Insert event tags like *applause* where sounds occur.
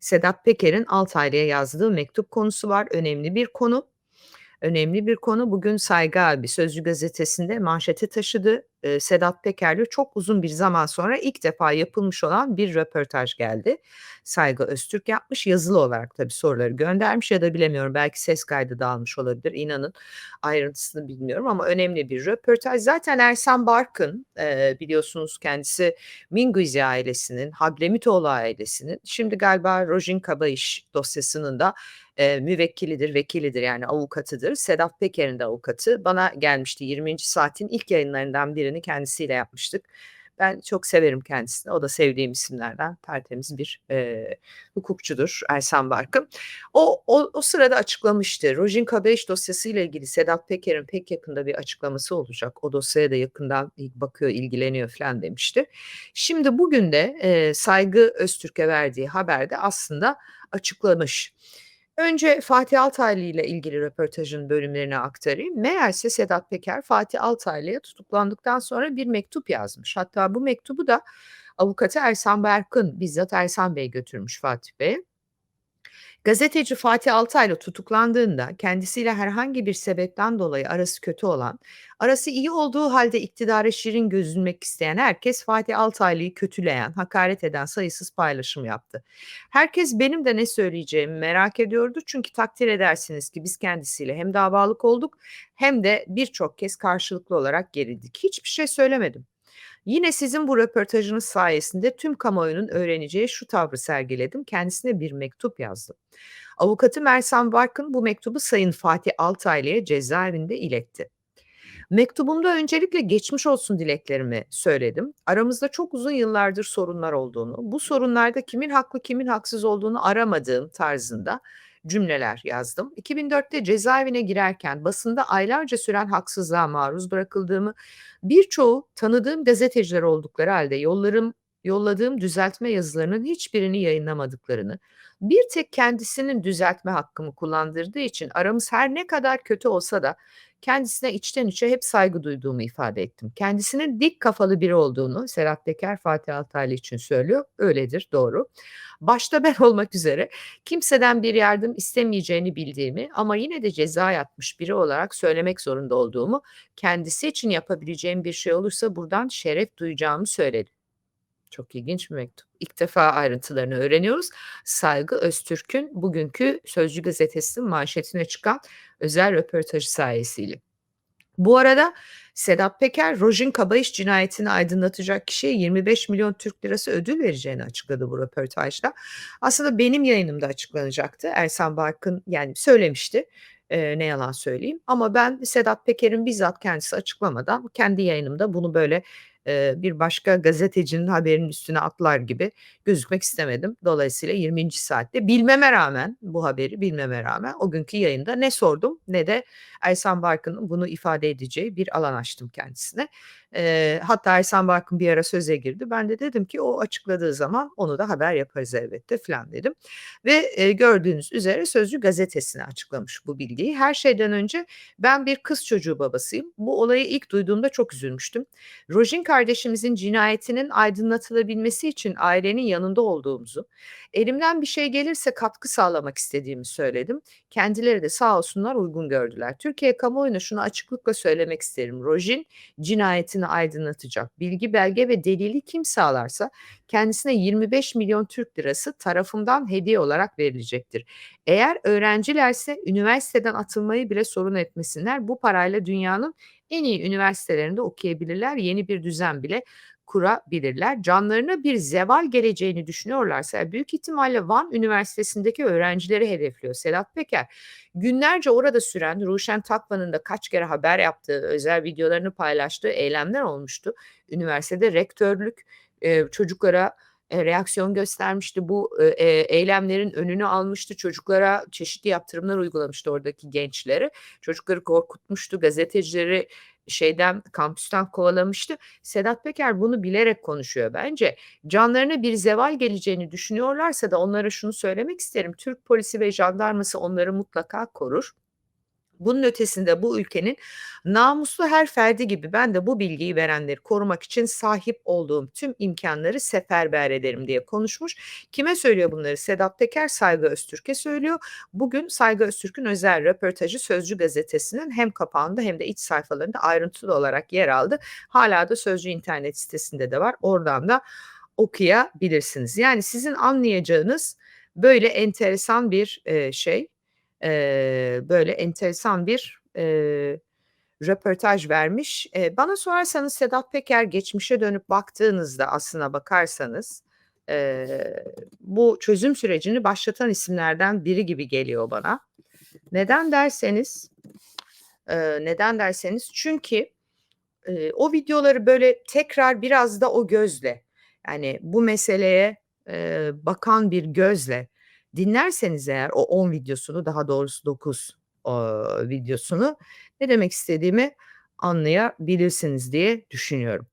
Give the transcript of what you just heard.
Sedat Peker'in Altaylı'ya yazdığı mektup konusu var. Önemli bir konu. Önemli bir konu. Bugün Saygı abi Sözcü gazetesinde manşete taşıdı. Eee, Sedat Peker'le çok uzun bir zaman sonra ilk defa yapılmış olan bir röportaj geldi. Saygı Öztürk yapmış. Yazılı olarak tabii soruları göndermiş ya da bilemiyorum belki ses kaydı da almış olabilir. İnanın ayrıntısını bilmiyorum ama önemli bir röportaj. Zaten Ersan Barkın, eee, biliyorsunuz kendisi Minguizi ailesinin, Hablemitoğlu ailesinin, şimdi galiba Rojin Kabayış dosyasının da eee, müvekkilidir, vekilidir yani avukatıdır. Sedat Peker'in de avukatı. Bana gelmişti 20. Saat'in ilk yayınlarından birini kendisiyle yapmıştık. Ben çok severim kendisini. O da sevdiğim isimlerden. Tertemiz bir, eee, hukukçudur Ersan Barkın. O o o sırada açıklamıştı. Rojin Kabayış dosyasıyla ilgili Sedat Peker'in pek yakında bir açıklaması olacak. O dosyaya da yakından bakıyor, ilgileniyor filan demişti. Şimdi bugün de, eee, Saygı Öztürk'e verdiği haberde aslında açıklamış. Önce Fatih Altaylı ile ilgili röportajın bölümlerini aktarayım. Meğerse Sedat Peker Fatih Altaylı'ya tutuklandıktan sonra bir mektup yazmış. Hatta bu mektubu da avukatı Ersan Berkın, bizzat Ersan Bey götürmüş Fatih Bey'e. Gazeteci Fatih Altaylı tutuklandığında kendisiyle herhangi bir sebepten dolayı arası kötü olan, arası iyi olduğu halde iktidara şirin gözünmek isteyen herkes Fatih Altaylı'yı kötüleyen, hakaret eden sayısız paylaşım yaptı. Herkes benim de ne söyleyeceğimi merak ediyordu çünkü takdir edersiniz ki biz kendisiyle hem davalık olduk hem de birçok kez karşılıklı olarak gerildik. Hiçbir şey söylemedim. Yine sizin bu röportajınız sayesinde tüm kamuoyunun öğreneceği şu tavrı sergiledim. Kendisine bir mektup yazdım. Avukatı Mersan Barkın bu mektubu Sayın Fatih Altaylı'ya cezaevinde iletti. Mektubumda öncelikle geçmiş olsun dileklerimi söyledim. Aramızda çok uzun yıllardır sorunlar olduğunu, bu sorunlarda kimin haklı kimin haksız olduğunu aramadığım tarzında cümleler yazdım. 2004'te cezaevine girerken basında aylarca süren haksızlığa maruz bırakıldığımı, birçoğu tanıdığım gazeteciler oldukları halde yollarım yolladığım düzeltme yazılarının hiçbirini yayınlamadıklarını, bir tek kendisinin düzeltme hakkımı kullandırdığı için aramız her ne kadar kötü olsa da kendisine içten içe hep saygı duyduğumu ifade ettim. Kendisinin dik kafalı biri olduğunu Serhat Peker Fatih Altaylı için söylüyor. Öyledir, doğru. Başta ben *laughs* olmak üzere kimseden bir yardım istemeyeceğini bildiğimi ama yine de ceza yatmış biri olarak söylemek zorunda olduğumu, kendisi için yapabileceğim bir şey olursa buradan şeref duyacağımı söyledim. Çok ilginç bir mektup. İlk defa ayrıntılarını öğreniyoruz. Saygı Öztürk'ün bugünkü Sözcü gazetesinin manşetine çıkan özel röportajı sayesiyle. Bu arada Sedat Peker, Rojin Kabayış cinayetini aydınlatacak kişiye 25 milyon Türk lirası ödül vereceğini açıkladı bu röportajda. Aslında benim yayınımda açıklanacaktı. Ersan Barkın yani söylemişti. Eee, ne yalan söyleyeyim. Ama ben Sedat Peker'in bizzat kendisi açıklamadan kendi yayınımda bunu böyle bir başka gazetecinin haberinin üstüne atlar gibi gözükmek istemedim. Dolayısıyla 20. saatte bilmeme rağmen, bu haberi bilmeme rağmen o günkü yayında ne sordum ne de Ersan Barkın'ın bunu ifade edeceği bir alan açtım kendisine. Hatta Ersan Barkın bir ara söze girdi. Ben de dedim ki o açıkladığı zaman onu da haber yaparız elbette filan dedim. Ve, gördüğünüz üzere Sözcü gazetesine açıklamış bu bilgiyi. Her şeyden önce ben bir kız çocuğu babasıyım. Bu olayı ilk duyduğumda çok üzülmüştüm. Rojin kardeşimizin cinayetinin aydınlatılabilmesi için ailenin yanında olduğumuzu, elimden bir şey gelirse katkı sağlamak istediğimi söyledim. Kendileri de sağ olsunlar uygun gördüler. Türkiye kamuoyuna şunu açıklıkla söylemek isterim. Rojin cinayetini aydınlatacak bilgi, belge ve delili kim sağlarsa kendisine 25 milyon Türk lirası tarafımdan hediye olarak verilecektir. Eğer öğrencilerse üniversiteden atılmayı bile sorun etmesinler. Bu parayla dünyanın en iyi üniversitelerinde okuyabilirler. Yeni bir düzen bile kurabilirler. Canlarına bir zeval geleceğini düşünüyorlarsa büyük ihtimalle Van Üniversitesi'ndeki öğrencileri hedefliyor Sedat Peker. Günlerce orada süren Ruşen Takvan'ın da kaç kere haber yaptığı, özel videolarını paylaştığı eylemler olmuştu. Üniversitede rektörlük eee, çocuklara eee, reaksiyon göstermişti. Bu eee, eylemlerin önünü almıştı. Çocuklara çeşitli yaptırımlar uygulamıştı oradaki gençlere. Çocukları korkutmuştu. Gazetecileri şeyden kampüsten kovalamıştı. Sedat Peker bunu bilerek konuşuyor bence. Canlarına bir zeval geleceğini düşünüyorlarsa da onlara şunu söylemek isterim. Türk polisi ve jandarması onları mutlaka korur. Bunun ötesinde bu ülkenin namuslu her ferdi gibi ben de bu bilgiyi verenleri korumak için sahip olduğum tüm imkânları seferber ederim diye konuşmuş. Kime söylüyor bunları? Sedat Peker, Saygı Öztürk'e söylüyor. Bugün Saygı Öztürk'ün özel röportajı Sözcü gazetesinin hem kapağında hem de iç sayfalarında ayrıntılı olarak yer aldı. Hâlâ da Sözcü internet sitesinde de var. Oradan da okuyabilirsiniz. Yani sizin anlayacağınız böyle enteresan bir, şey, eee, böyle enteresan bir, eee, röportaj vermiş. Eee, bana sorarsanız Sedat Peker geçmişe dönüp baktığınızda aslına bakarsanız, eee, bu çözüm sürecini başlatan isimlerden biri gibi geliyor bana. Neden derseniz, eee, neden derseniz çünkü, eee, o videoları böyle tekrar biraz da o gözle, yani bu meseleye, eee, bakan bir gözle dinlerseniz eğer o 10 videosunu daha doğrusu 9, ooo, videosunu ne demek istediğimi anlayabilirsiniz diye düşünüyorum.